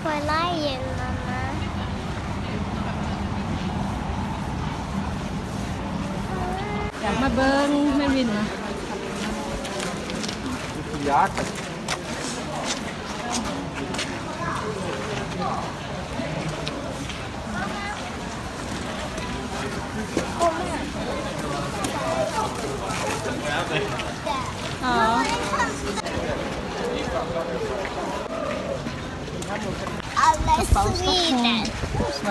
Twilight mamma. อยากมาเบิ้งแม่วินนะ Jakt. Ja. Alla Sweden. ส ว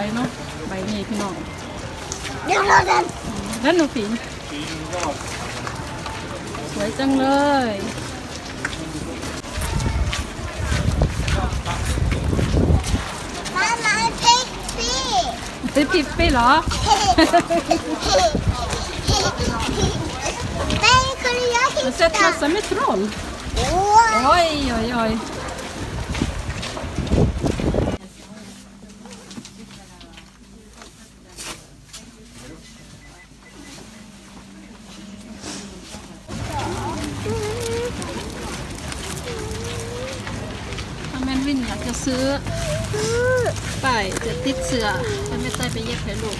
ยเนาะใบนี้พี่น้อง Det var den. นั่นหนูผิงสวยจังเลย Mamma, en pippi. ติดปิดไปเหรอ Nej, kunde jag Jag har sett hitta? massor med troll. Åh, Oj, oj, oj. Om en vill att jag ser ไปจะติดเสือฉันไม่ใต้ไปเย็บให้ลูก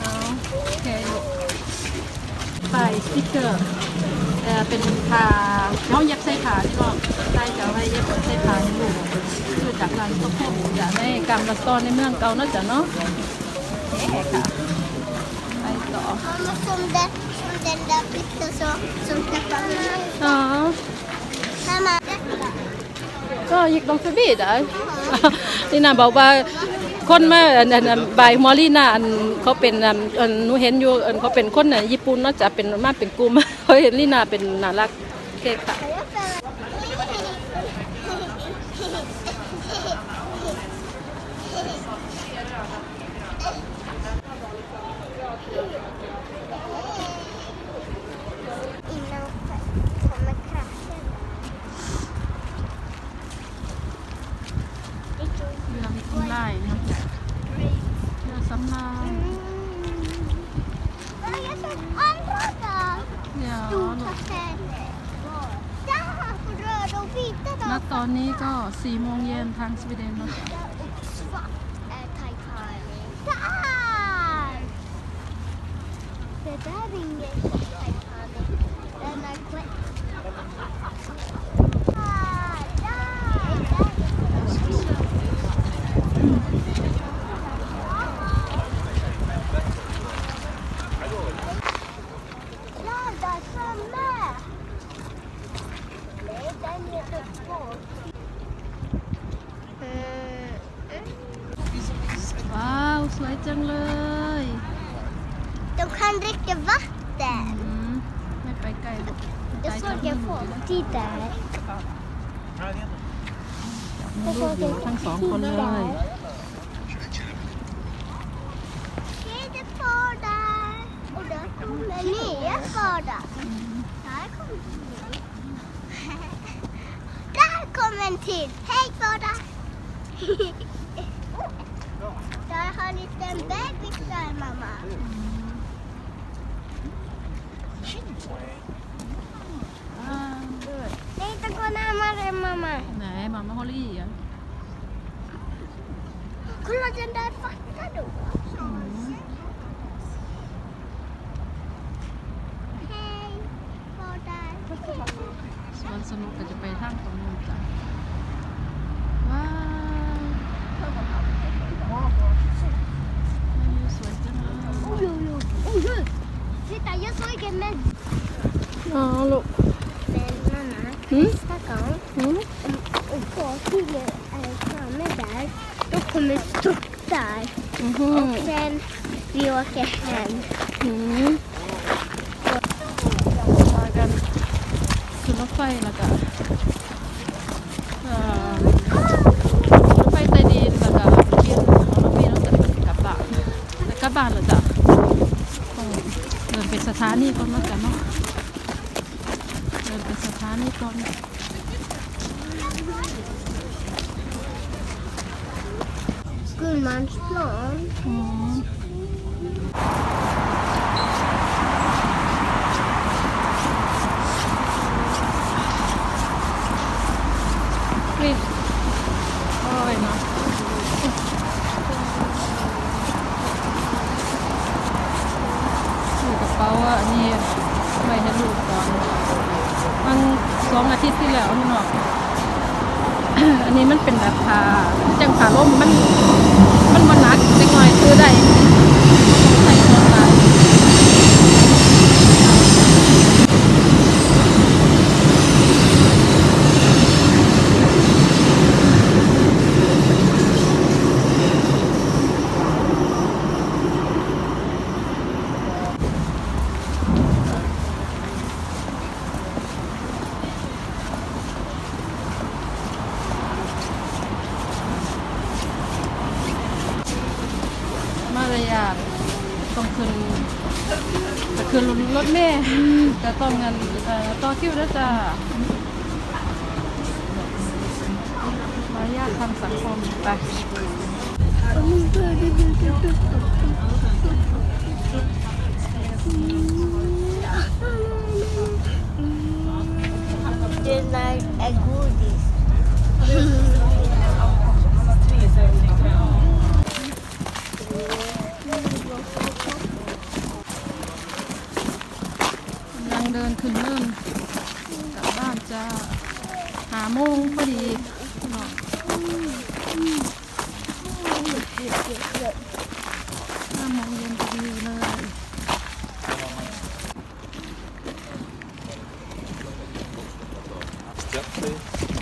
เอาโอเคลูกไปสติ๊กเกอร์เอ่เป็นผ้าเมาเย็บใส่ผ้าที่บอกใต้จะเอาไว้เย็บใส่ผ้าให้ลูกคือจากร้านข้าวโพดจะในกำลังตอนในเมืองเก่าเนาะจ้ะเนาะโอเคค่ะไปต่อ mamma som den, som den där flytten så, som träffar mig. อ๋อ ก็ยิกลงสบีได้นี่นาบอกว่าคนมาอันอันอันบายมอลลี่น่ะอันเขาเป็นอันอันหนูเห็นอยู่อันเขาเป็นคนน่ะญี่ปุ่นเนาะจะเป็นมาเป็นกลุ่มเขาเห็นลี่นาเป็นน่ารักเค้กค่ะ ณ där. ตอนนี้ก็สี่โมงเย็นทางสวีเดนเนาะ Och svart är Titanic. Där! Det där ringer Titanic. där. Ja, där framme. Nej, den är uppe på. ว้าวสวยจังเลย De kan dricka vatten. อืมไม่ไปไกลหรอก Jag såg en fågel där. ลูกอยู่ทั้งสองคนเลย Kommer nya far där. Kommer en Där kommer en till. Hej far där. Har en liten bebis där mamma. Nej, inte gå närmare mamma. nej, mamma håller i ja. Kolla den där svarta då. สวนสนุกก็จะไปทางตรงนู้นจ้ะว้าววิวสวยจังเลย Oj, oj, oj. oj, oj. Titta, jag såg en med. อ๋อลูก Men mamma, Mm. nästa gång อืม och fartyget är framme där, då kommer stopp där. อือหือ Och sen vi åker hem. อืมมากันขึ้นรถไฟแล้วก็เอ่อรถไฟใต้ดินแล้วก็เที่ยวของรถพี่ต้องจะกลับบ้านแล้วกลับบ้านแล้วจ้ะต้องเดินไปสถานีก่อนแล้วกันเนาะเดินไปสถานีก่อน Gullmarsplan. อืมนี่ ป๋าอันนี้ไว้ให้ลูกก่อนมัน สองอาทิตย์ที่แล้วพี่น้องอันนี้มันเป็นแบบผ้าจังขาล่มมัน มันมันนักเล็กน้อยซื้อได้ใส่ของหลาย มารยาทต้องขึ้นจะขึ้น รถเมล์ก็ต้องเงินต่อคิวแล้วจ้ามารยาททางสังคมไป Just like a goodies. กำลังเดิน ขึ้นเริ่มกลับบ้านจะหาโมงพอดีเนาะห้าโมงเย็นพอดีเลยขอบเลย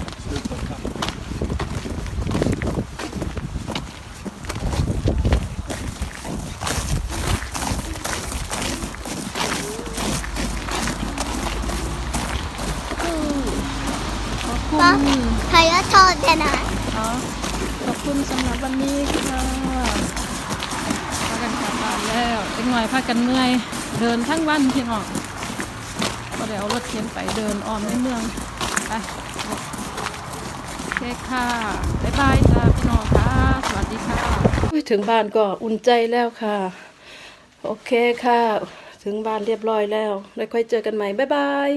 คุณ Har jag tagit den här? อ๋อขอบคุณสำหรับวันนี้ค่ะพากันกลับบ้านแล้วอีกหน่อยพากันเมื่อยเดินทั้งวันพี่น้องก็เดี๋ยวรถเข็นไปเดินอ้อมในเมืองไปโอเคค่ะบ๊ายบายจ้าพี่น้องค่ะ สวัสดีค่ะถึงบ้านก็อุ่นใจแล้วค่ะ โอเคค่ะ ถึงบ้านเรียบร้อยแล้วแล้วค่อยเจอกันใหม่ บ๊ายบาย